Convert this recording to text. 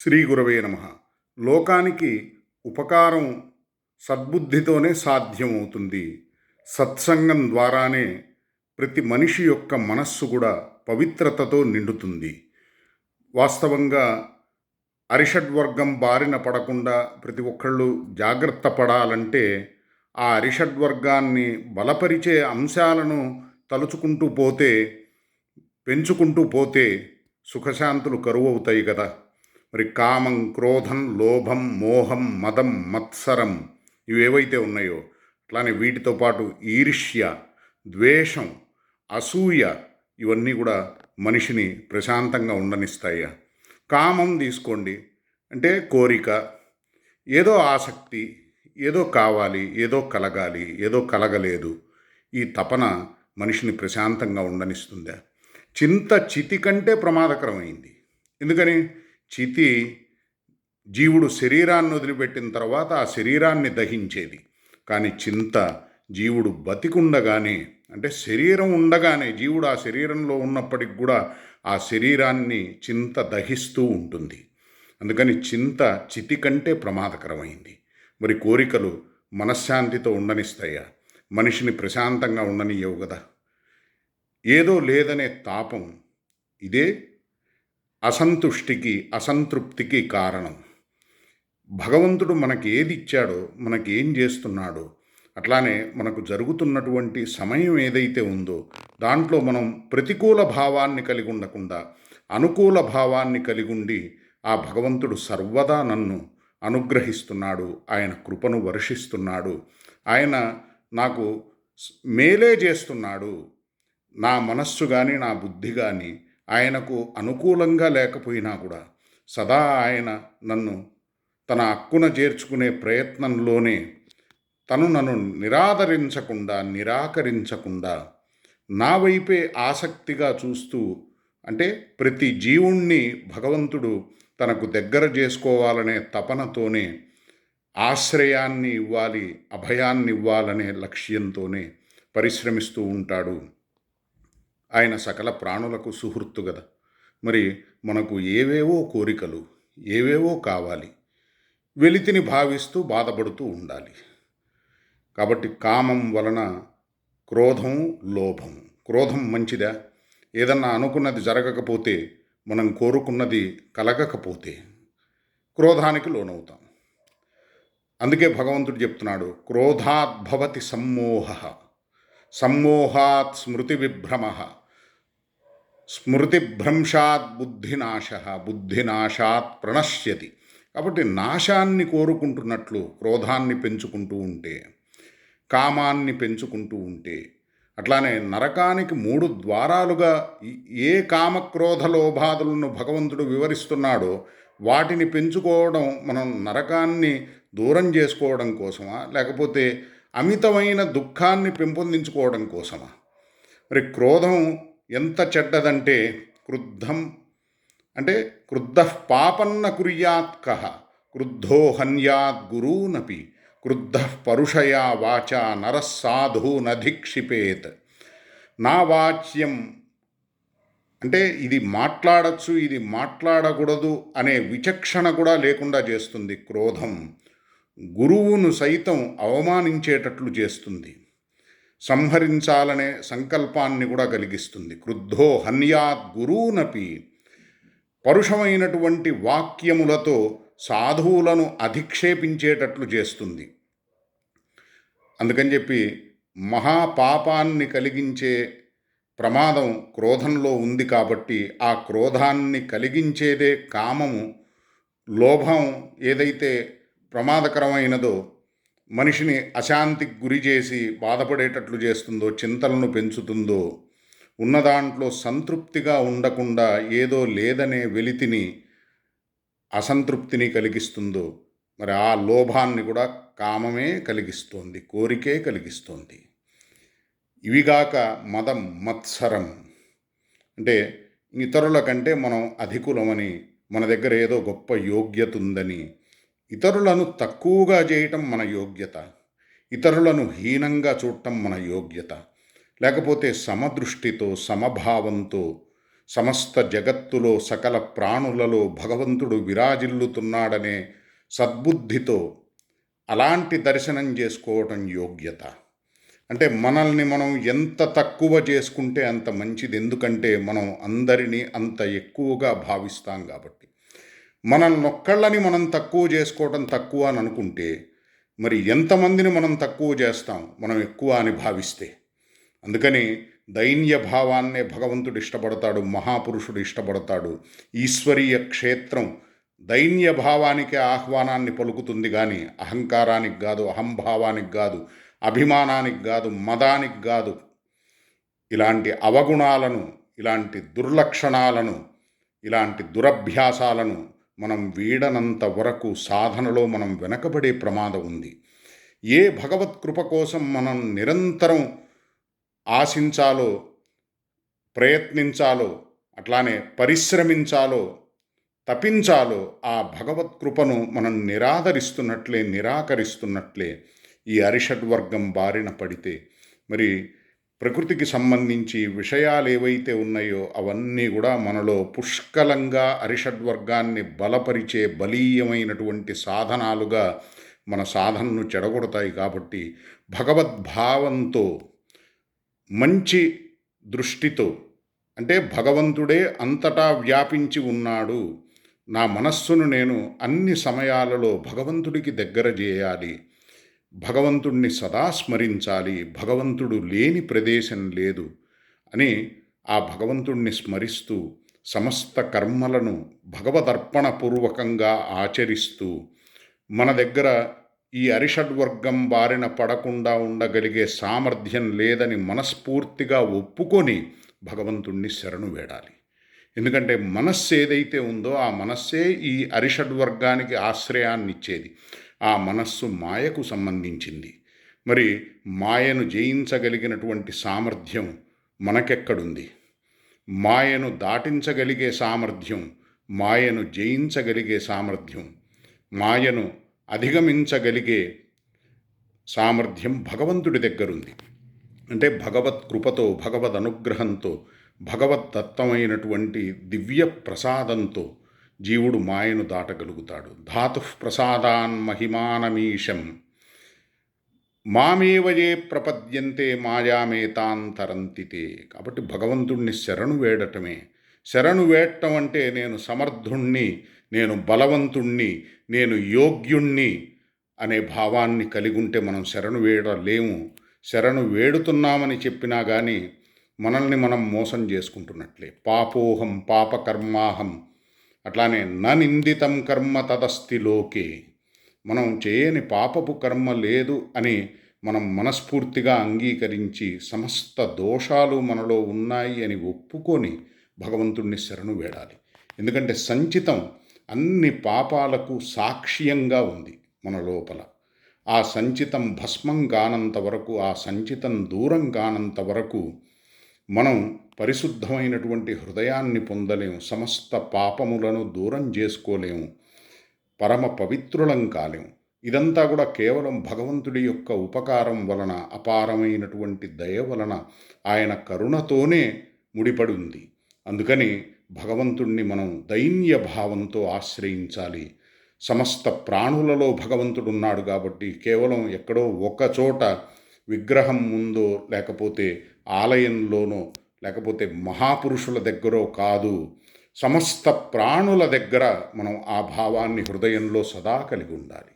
శ్రీ గురవే నమ. లోకానికి ఉపకారం సద్బుద్ధితోనే సాధ్యమవుతుంది. సత్సంగం ద్వారానే ప్రతి మనిషి యొక్క మనస్సు కూడా పవిత్రతతో నిండుతుంది. వాస్తవంగా అరిషడ్వర్గం బారిన పడకుండా ప్రతి ఒక్కళ్ళు జాగ్రత్త పడాలంటే ఆ అరిషడ్వర్గాన్ని బలపరిచే అంశాలను తలుచుకుంటూ పోతే పెంచుకుంటూ పోతే సుఖశాంతులు కరువవుతాయి కదా. మరి కామం క్రోధం లోభం మోహం మదం మత్సరం ఇవేవైతే ఉన్నాయో అట్లానే వీటితో పాటు ఈర్ష్య ద్వేషం అసూయ ఇవన్నీ కూడా మనిషిని ప్రశాంతంగా ఉండనిస్తాయా. కామం తీసుకోండి. అంటే కోరిక ఏదో ఆసక్తి ఏదో కావాలి ఏదో కలగాలి ఏదో కలగలేదు ఈ తపన మనిషిని ప్రశాంతంగా ఉండనిస్తుందా. చింత చితి కంటే ప్రమాదకరమైంది. ఎందుకని? చితి జీవుడు శరీరాన్ని వదిలిపెట్టిన తర్వాత ఆ శరీరాన్ని దహించేది. కానీ చింత జీవుడు బతికుండగానే అంటే శరీరం ఉండగానే జీవుడు ఆ శరీరంలో ఉన్నప్పటికి కూడా ఆ శరీరాన్ని చింత దహిస్తూ ఉంటుంది. అందుకని చింత చితి కంటే ప్రమాదకరమైంది. మరి కోరికలు మనశ్శాంతితో ఉండనిస్తాయా? మనిషిని ప్రశాంతంగా ఉండనియవు కదా. ఏదో లేదనే తాపం ఇదే అసంతుష్టికి అసంతృప్తికి కారణం. భగవంతుడు మనకి ఏది ఇచ్చాడో మనకి ఏం చేస్తున్నాడో అట్లానే మనకు జరుగుతున్నటువంటి సమయం ఏదైతే ఉందో దాంట్లో మనం ప్రతికూల భావాన్ని కలిగి ఉండకుండా అనుకూల భావాన్ని కలిగి ఉండి ఆ భగవంతుడు సర్వదా నన్ను అనుగ్రహిస్తున్నాడు ఆయన కృపను వర్షిస్తున్నాడు ఆయన నాకు మేలే చేస్తున్నాడు నా మనస్సు కానీ నా బుద్ధి కానీ ఆయనకు అనుకూలంగా లేకపోయినా కూడా సదా ఆయన నన్ను తన హక్కున చేర్చుకునే ప్రయత్నంలోనే తను నన్ను నిరాదరించకుండా నిరాకరించకుండా నా వైపే ఆసక్తిగా చూస్తూ అంటే ప్రతి జీవుణ్ణి భగవంతుడు తనకు దగ్గర చేసుకోవాలనే తపనతోనే ఆశ్రయాన్ని ఇవ్వాలి అభయాన్ని ఇవ్వాలనే లక్ష్యంతోనే పరిశ్రమిస్తూ ఉంటాడు. ఆయన సకల ప్రాణులకు సుహృత్తు కదా మరి మనకు ఏవేవో కోరికలు ఏవేవో కావాలి వెలితిని భావిస్తూ బాధపడుతూ ఉండాలి. కాబట్టి కామం వలన క్రోధం లోభం. క్రోధం మంచిదా? ఏదన్నా అనుకున్నది జరగకపోతే మనం కోరుకున్నది కలగకపోతే క్రోధానికి లోనవుతాం. అందుకే భగవంతుడు చెప్తున్నాడు క్రోధాద్భవతి సమ్మోహ. సమ్మోహాత్ స్మృతి విభ్రమ స్మృతిభ్రంశాత్ బుద్ధినాశ బుద్ధినాశాత్ ప్రణశ్యతి. కాబట్టి నాశాన్ని కోరుకుంటున్నట్లు క్రోధాన్ని పెంచుకుంటూ ఉంటే కామాన్ని పెంచుకుంటూ ఉంటే అట్లానే నరకానికి మూడు ద్వారాలుగా ఏ కామక్రోధ లోభాదులను భగవంతుడు వివరిస్తున్నాడో వాటిని పెంచుకోవడం మనం నరకాన్ని దూరం చేసుకోవడం కోసమా లేకపోతే అమితమైన దుఃఖాన్ని పెంపొందించుకోవడం కోసమా? మరి క్రోధం ఎంత చెడ్డదంటే క్రుద్ధం అంటే క్రుద్ధ పాపన్న కుర్యాత్ కహ క్రుద్ధో హన్యాత్ గురూనపి క్రుద్ధ పరుషయా వాచ నరస్సాధూనధిక్షిపేత్ నా వాచ్యం అంటే ఇది మాట్లాడచ్చు ఇది మాట్లాడకూడదు అనే విచక్షణ కూడా లేకుండా చేస్తుంది క్రోధం. గురువును సైతం అవమానించేటట్లు చేస్తుంది. సంహరించాలనే సంకల్పాన్ని కూడా కలిగిస్తుంది. క్రుద్ధో హన్యాత్ గురూనపి. పరుషమైనటువంటి వాక్యములతో సాధువులను అధిక్షేపించేటట్లు చేస్తుంది. అందుకని చెప్పి మహాపాపాన్ని కలిగించే ప్రమాదం క్రోధంలో ఉంది కాబట్టి ఆ క్రోధాన్ని కలిగించేదే కామము. లోభం ఏదైతే ప్రమాదకరమైనదో మనిషిని అశాంతికి గురి చేసి బాధపడేటట్లు చేస్తుందో చింతలను పెంచుతుందో ఉన్న దాంట్లో సంతృప్తిగా ఉండకుండా ఏదో లేదనే వెలితిని అసంతృప్తిని కలిగిస్తుందో మరి ఆ లోభాన్ని కూడా కామమే కలిగిస్తోంది కోరికే కలిగిస్తోంది. ఇవిగాక మదం మత్సరం. అంటే ఇతరుల కంటే మనం అధికులమని మన దగ్గర ఏదో గొప్ప యోగ్యత ఉందని ఇతరులను తక్కువగా చేయటం మన యోగ్యత. ఇతరులను హీనంగా చూడటం మన యోగ్యత. లేకపోతే సమదృష్టితో సమభావంతో సమస్త జగత్తులో సకల ప్రాణులలో భగవంతుడు విరాజిల్లుతున్నాడనే సద్బుద్ధితో అలాంటి దర్శనం చేసుకోవటం యోగ్యత. అంటే మనల్ని మనం ఎంత తక్కువ చేసుకుంటే అంత మంచిది. ఎందుకంటే మనం అందరినీ అంత ఎక్కువగా భావిస్తాం కాబట్టి. మనల్ని ఒక్కళ్ళని మనం తక్కువ చేసుకోవటం తక్కువ అని అనుకుంటే మరి ఎంతమందిని మనం తక్కువ చేస్తాం మనం ఎక్కువ అని భావిస్తే? అందుకని దైన్య భావాన్నే భగవంతుడు ఇష్టపడతాడు మహాపురుషుడు ఇష్టపడతాడు. ఈశ్వరీయ క్షేత్రం దైన్య భావానికి ఆహ్వానాన్ని పలుకుతుంది కానీ అహంకారానికి కాదు అహంభావానికి కాదు అభిమానానికి కాదు మదానికి కాదు. ఇలాంటి అవగుణాలను ఇలాంటి దుర్లక్షణాలను ఇలాంటి దురభ్యాసాలను మనం వీడనంత వరకు సాధనలో మనం వెనకబడే ప్రమాదం ఉంది. ఏ భగవత్ కృప కోసం మనం నిరంతరం ఆశించాలో ప్రయత్నించాలో అట్లానే పరిశ్రమించాలో తపించాలో ఆ భగవత్ కృపను మనం నిరాదరిస్తున్నట్లే నిరాకరిస్తున్నట్లే ఈ అరిషడ్వర్గం బారిన పడితే మరి ప్రకృతికి సంబంధించి విషయాలు ఏవైతే ఉన్నాయో అవన్నీ కూడా మనలో పుష్కలంగా అరిషడ్వర్గాన్ని బలపరిచే బలీయమైనటువంటి సాధనాలుగా మన సాధనను చెడగొడతాయి కాబట్టి భగవద్భావంతో మంచి దృష్టితో అంటే భగవంతుడే అంతటా వ్యాపించి ఉన్నాడు నా మనస్సును నేను అన్ని సమయాలలో భగవంతుడికి దగ్గర చేయాలి భగవంతుణ్ణి సదా స్మరించాలి భగవంతుడు లేని ప్రదేశం లేదు అని ఆ భగవంతుణ్ణి స్మరిస్తూ సమస్త కర్మలను భగవదర్పణపూర్వకంగా ఆచరిస్తూ మన దగ్గర ఈ అరిషడ్వర్గం బారిన పడకుండా ఉండగలిగే సామర్థ్యం లేదని మనస్ఫూర్తిగా ఒప్పుకొని భగవంతుణ్ణి శరణు వేడాలి. ఎందుకంటే మనస్సు ఏదైతే ఉందో ఆ మనస్సే ఈ అరిషడ్వర్గానికి ఆశ్రయాన్ని ఇచ్చేది ఆ మనస్సు మాయకు సంబంధించింది. మరి మాయను జయించగలిగినటువంటి సామర్థ్యం మనకెక్కడుంది? మాయను దాటించగలిగే సామర్థ్యం మాయను జయించగలిగే సామర్థ్యం మాయను అధిగమించగలిగే సామర్థ్యం భగవంతుడి దగ్గరుంది. అంటే భగవత్ కృపతో భగవద్ అనుగ్రహంతో భగవద్దత్తమైనటువంటి దివ్య ప్రసాదంతో జీవుడు మాయను దాటగలుగుతాడు. ధాతు ప్రసాదాన్ మహిమానమీశం. మామేవయే ప్రపద్యంతే మాయామేతాంతరంతితే కాబట్టి భగవంతుణ్ణి శరణు వేడటమే. శరణు వేడటం అంటే నేను సమర్థుణ్ణి నేను బలవంతుణ్ణి నేను యోగ్యుణ్ణి అనే భావాన్ని కలిగి ఉంటే మనం శరణు వేడలేము. శరణు వేడుతున్నామని చెప్పినా కానీ మనల్ని మనం మోసం చేసుకుంటున్నట్లే. పాపోహం పాపకర్మాహం అట్లానే న నిందితం కర్మ తదస్తి లోకే. మనం చేయని పాపపు కర్మ లేదు అని మనం మనస్ఫూర్తిగా అంగీకరించి సమస్త దోషాలు మనలో ఉన్నాయి అని ఒప్పుకొని భగవంతుణ్ణి శరణు వేడాలి. ఎందుకంటే సంచితం అన్ని పాపాలకు సాక్ష్యంగా ఉంది మన లోపల. ఆ సంచితం భస్మం కానంత వరకు ఆ సంచితం దూరం కానంత వరకు మనం పరిశుద్ధమైనటువంటి హృదయాన్ని పొందలేము సమస్త పాపములను దూరం చేసుకోలేము పరమ పవిత్రులం కాలేము ఇదంతా కూడా కేవలం భగవంతుడి యొక్క ఉపకారం వలన అపారమైనటువంటి దయ వలన ఆయన కరుణతోనే ముడిపడి ఉంది అందుకని భగవంతుణ్ణి మనం దైన్య భావంతో ఆశ్రయించాలి. సమస్త ప్రాణులలో భగవంతుడు ఉన్నాడు కాబట్టి కేవలం ఎక్కడో ఒక చోట విగ్రహం ముందో లేకపోతే ఆలయంలోనో లేకపోతే మహాపురుషుల దగ్గరో కాదు సమస్త ప్రాణుల దగ్గర మనం ఆ భావాన్ని హృదయంలో సదా కలిగి ఉండాలి.